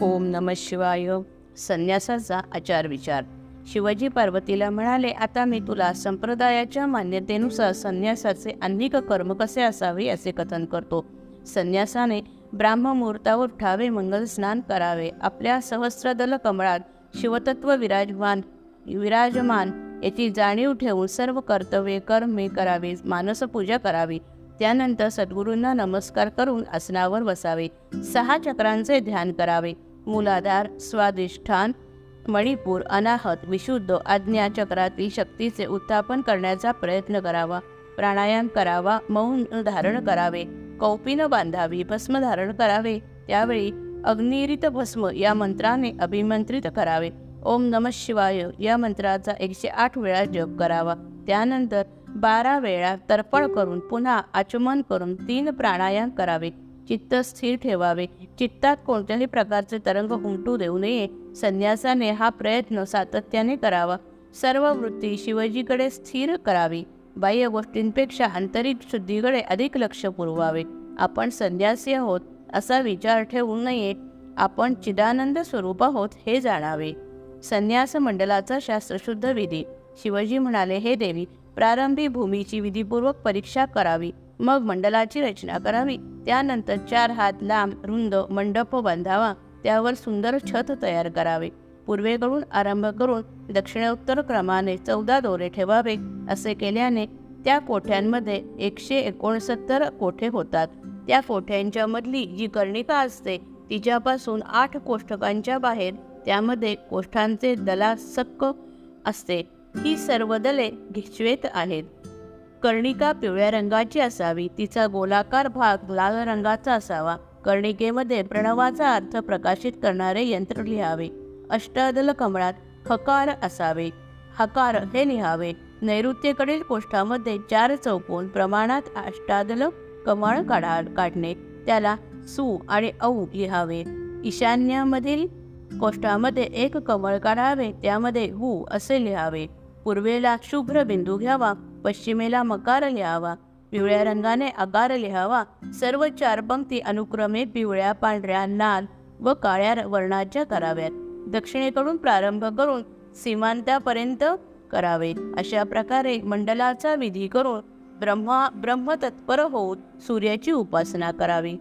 ओम नम शिवाय. संन्यासाचा आचार विचार शिवाजी पार्वतीला म्हणाले आता मी तुला संप्रदायाच्या मान्यतेनुसार संन्यासाचे अनेक कर्म कसे असावे असे कथन करतो. संन्यासाने ब्राह्ममुहूर्तावर उठावे मंगल स्नान करावे. आपल्या सहस्रदल कमळात शिवतत्व विराजमान विराजमान याची जाणीव ठेवून सर्व कर्तव्ये कर्मे करावी मानसपूजा करावी. त्यानंतर सद्गुरूंना नमस्कार करून आसनावर बसावे. सहा चक्रांचे ध्यान करावे. मूलाधार स्वाधिष्ठान मणिपूर अनाहत विशुद्ध आज्ञा चक्रातील शक्तीचे उत्थापन करण्याचा प्रयत्न करावा. प्राणायाम करावा मौन धारण करावे कौपीन बांधावी भस्म धारण करावे त्यावेळी अग्निरित भस्म या मंत्राने अभिमंत्रित करावे. ओम नम शिवाय या मंत्राचा एकशे आठ वेळा जप करावा. त्यानंतर बारा वेळा तर्पण करून पुन्हा आचमन करून तीन प्राणायाम करावे. चित्त स्थिर ठेवावे. चित्तात कोणत्याही प्रकारचे तरंग उमटू देऊ नये. संन्यासाने हा प्रयत्न सातत्याने करावा. सर्व वृत्ती शिवजीकडे स्थिर करावी. बाह्य गोष्टींपेक्षा आंतरिक शुद्धीकडे अधिक लक्ष पुरवावे. आपण संन्यासी आहोत असा विचार ठेवू नये. आपण चिदानंद स्वरूप आहोत हे जाणावे. संन्यास मंडलाचा शास्त्रशुद्ध विधी. शिवजी म्हणाले हे देवी प्रारंभी भूमीची विधीपूर्वक परीक्षा करावी. मग मंडलाची रचना करावी. त्यानंतर चार हात लांब रुंद मंडप बांधावा. त्यावर सुंदर छत तयार करावे. पूर्वेकडून आरंभ करून दक्षिणोत्तर क्रमाने चौदा दोरे ठेवावे असे केल्याने त्या कोठ्यांमध्ये एकशे एकोणसत्तर कोठे होतात. त्या कोठ्यांच्या मधली जी कर्णिका असते तिच्यापासून आठ कोष्टकांच्या बाहेर त्यामध्ये कोष्ठांचे दला सक्क असते. ही सर्व दले घिचवेत आहेत. कर्णिका पिवळ्या रंगाची असावी. तिचा गोलाकार भाग लाल रंगाचा असावा. कर्णिकेमध्ये प्रणवाचा अर्थ प्रकाशित करणारे यंत्र लिहावे. अष्टादल कमळात हकार असावे. हकार हे लिहावे. नैऋत्येकडील कोष्ठामध्ये चार चौकोन प्रमाणात अष्टादल कमळ काढा काढणे त्याला सु आणि औ लिहावे. ईशान्यामधील कोष्ठामध्ये एक कमळ काढावे त्यामध्ये हु असे लिहावे. पूर्वेला शुभ्र बिंदू घ्यावा पश्चिमेला मकार लिहावा पिवळ्या रंगाने आकार लिहावा सर्व चार पंक्ती अनुक्रमे पिवळ्या पांढऱ्या लाल व काळ्या वर्णाच्या कराव्यात. दक्षिणेकडून प्रारंभ करून सीमांतापर्यंत करावे. अशा प्रकारे मंडलाचा विधी करून ब्रह्मा ब्रह्मतत्पर होऊन सूर्याची उपासना करावी.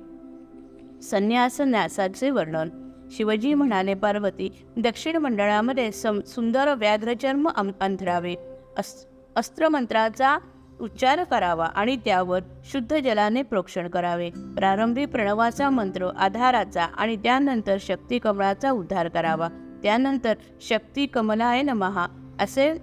संन्यास न्यासाचे वर्णन. शिवजी म्हणाले पार्वती दक्षिण मंडळामध्ये सम सुंदर व्याघ्रचर्म अं- अंथरावे. अस अस्त्रमंत्राचा उच्चार करावा आणि त्यावर शुद्ध जलाने प्रोक्षण करावे. प्रारंभी प्रणवाचा मंत्र आधाराचा आणि त्यानंतर शक्ती कमळाचा उद्धार करावा. त्यानंतर शक्ती कमलाय नमहा असे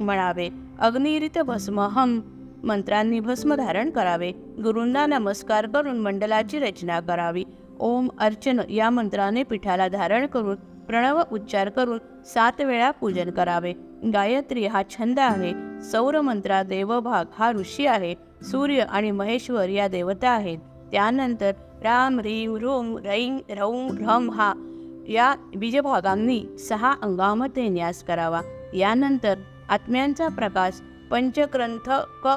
म्हणावे. अग्निरित भस्म हम मंत्रांनी भस्म धारण करावे. गुरूंना नमस्कार करून मंडलाची रचना करावी. ओम अर्चन या मंत्राने पिठाला धारण करून प्रणव उच्चार करून सात वेळा पूजन करावे. गायत्री हा छंद आहे. सौर मंत्रा देवभाग हा ऋषी आहे. सूर्य आणि महेश्वर या देवता आहेत. त्यानंतर राम रीम रोम रैम रौम रम हा या बीजभागांनी सहा अंगामध्ये न्यास करावा. यानंतर आत्म्यांचा प्रकाश पंचग्रंथ क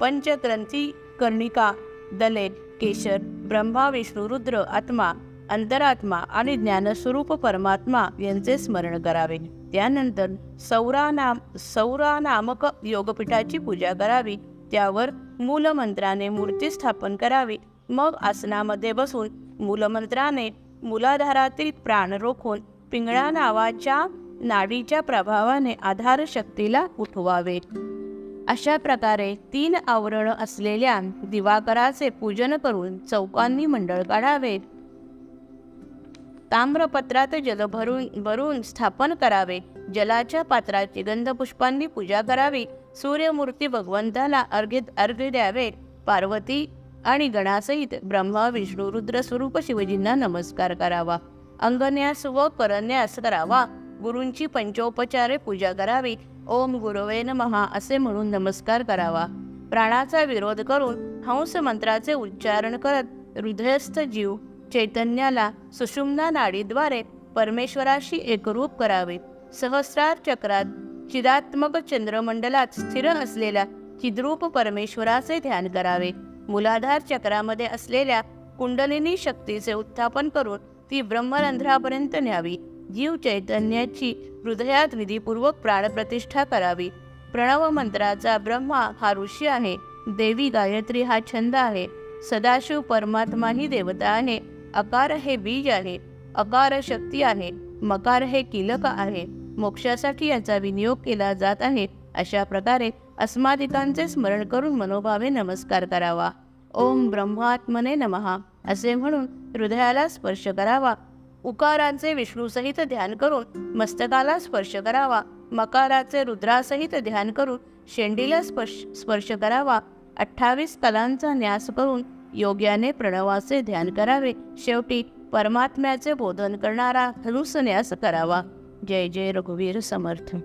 पंचग्रंथी कर्णिका दले केशर ब्रह्मा विष्णू रुद्र आत्मा अंतरात्मा आणि ज्ञानस्वरूप परमात्मा यांचे स्मरण करावे. त्यानंतर सौरानाम सौरानामक सौरा नामक योगपीठाची पूजा करावी. त्यावर मूलमंत्राने मूर्ती स्थापन करावी. मग आसनामध्ये बसून मूलमंत्राने मूलाधारातील प्राण रोखून पिंगळा नावाच्या नाडीच्या प्रभावाने आधार शक्तीला उठवावे. अशा प्रकारे तीन आवरण असलेल्या दिवाकराचे पूजन करून चौकांनी मंडळ काढावे ताम्रपत्रात जल भरून भरून स्थापन करावे. जलाच्या पात्राची गंधपुष्पांनी पूजा करावी. सूर्यमूर्ती भगवंताला अर्घ्य अर्घ्य द्यावे. पार्वती आणि गणासहित ब्रह्मा विष्णू रुद्र स्वरूप शिवजींना नमस्कार करावा. अंगन्यास व करन्यास करावा. गुरूंची पंचोपचारे पूजा करावी. ओम गुरुवे महा असे म्हणून नमस्कार करावा. प्राणाचा विरोध करून हंस मंत्राचे उच्चारण करत हृदयस्थ जीव चैतन्याला सुषुम्ना नाडीद्वारे परमेश्वराशी एकरूप करावे. सहस्रार चक्रात चिदात्मक चंद्रमंडलात स्थिर असलेल्या चिद्रूप परमेश्वराचे ध्यान करावे. मुलाधार चक्रामध्ये असलेल्या कुंडलिनी शक्तीचे उत्थापन करून ती ब्रह्मरंध्रापर्यंत न्यावी. जीव चैतन्याची हृदयात विधीपूर्वक प्राणप्रतिष्ठा करावी. प्रणव मंत्राचा ब्रह्मा हा ऋषी आहे. देवी गायत्री हा छंद आहे. सदाशिव परमात्मा ही देवता आहे. अकार हे बीज आहे. अकार शक्ती आहे. मकार हे किलक आहे. मोक्षासाठी याचा विनियोग केला जात आहे. अशा प्रकारे अस्मादिकांचे स्मरण करून मनोभावे नमस्कार करावा. ओम ब्रह्मात्मने नमहा असे म्हणून हृदयाला स्पर्श करावा. उकाराचे विष्णूसहित ध्यान करून मस्तकाला स्पर्श करावा. मकाराचे रुद्रासहित ध्यान करून शेंडीला स्पर्श स्पर्श करावा. अठ्ठावीस कलांचा न्यास करून योग्याने प्रणवाचे ध्यान करावे. शेवटी परमात्म्याचे बोधन करणारा हनुस न्यास करावा. जय जय रघुवीर समर्थ.